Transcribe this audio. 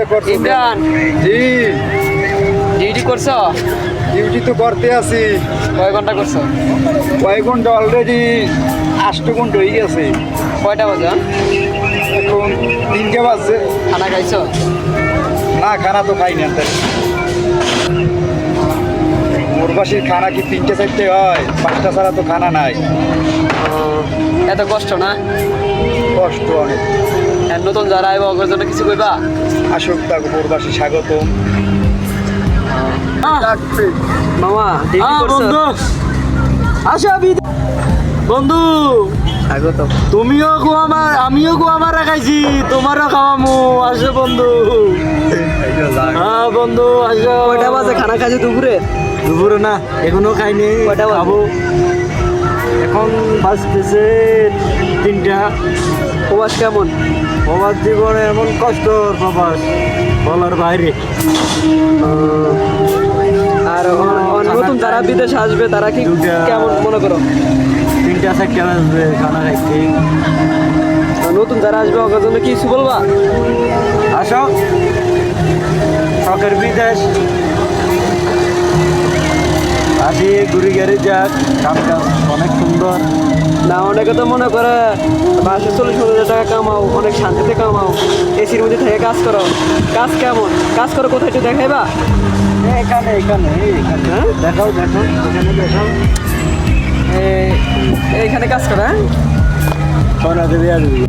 ইয়ে করছ? ইমরান। জি। ডিউটি করছ? ডিউটি তো করতে আছি। কয় ঘণ্টা করছ? কয়েক ঘণ্টা অলরেডি আষ্ট ঘণ্টা হয়ে গেছে। কয়টা বাজে? এখন তিনটে বাজছে। খানা খাইছো? না খানা তো মোরবাসীর খানা কি তিনটে চারটে হয়? পাঁচটা ছাড়া তো খানা নাই। এত কষ্ট না? কষ্ট অনেক। নতুন যারা আইব ওদের জন্য কিছু কইবা? আসুক তাকে মোরবাসী স্বাগতম মামা আশা বন্ধু। স্বাগত তুমিও গো আমার আমিও গো আমার খাইছি তোমারও খাওয়ামু। আসো বন্ধু। হ্যাঁ বন্ধু আসো। কয়টা বাজে? খানা খাইছো দুপুরে? দুপুরে না এখনও খাইনি। কয়টা? খাব। এখন বাজতেছে তিনটা। প্রবাস কেমন? প্রবাস জীবনে এমন কষ্ট প্রবাস বলার বাইরে। আর নতুন যারা বিদেশে আসবে তারা কি কেমন মনে করো? তিনটা চারটা বাজবে খানা আর নতুন যারা আসবে ওদের জন্য কিছু বলবা? আসো। শখের বিদেশ। আসি ঘুরি গাড়ি যাক কাজ অনেক সুন্দর। না অনেকে তো মনে করে বাসে চল্লিশ হাজার টাকা কামাও অনেক শান্তিতে কামাও এসির মধ্যে থেকে কাজ করো। কাজ কেমন? কাজ করো কোথায় একটু দেখাইবা? এখানে এখানে হ্যাঁ? দেখাও দেখাও এখানে দেখাও। কাজ করো হ্যাঁ? দেবী আসবি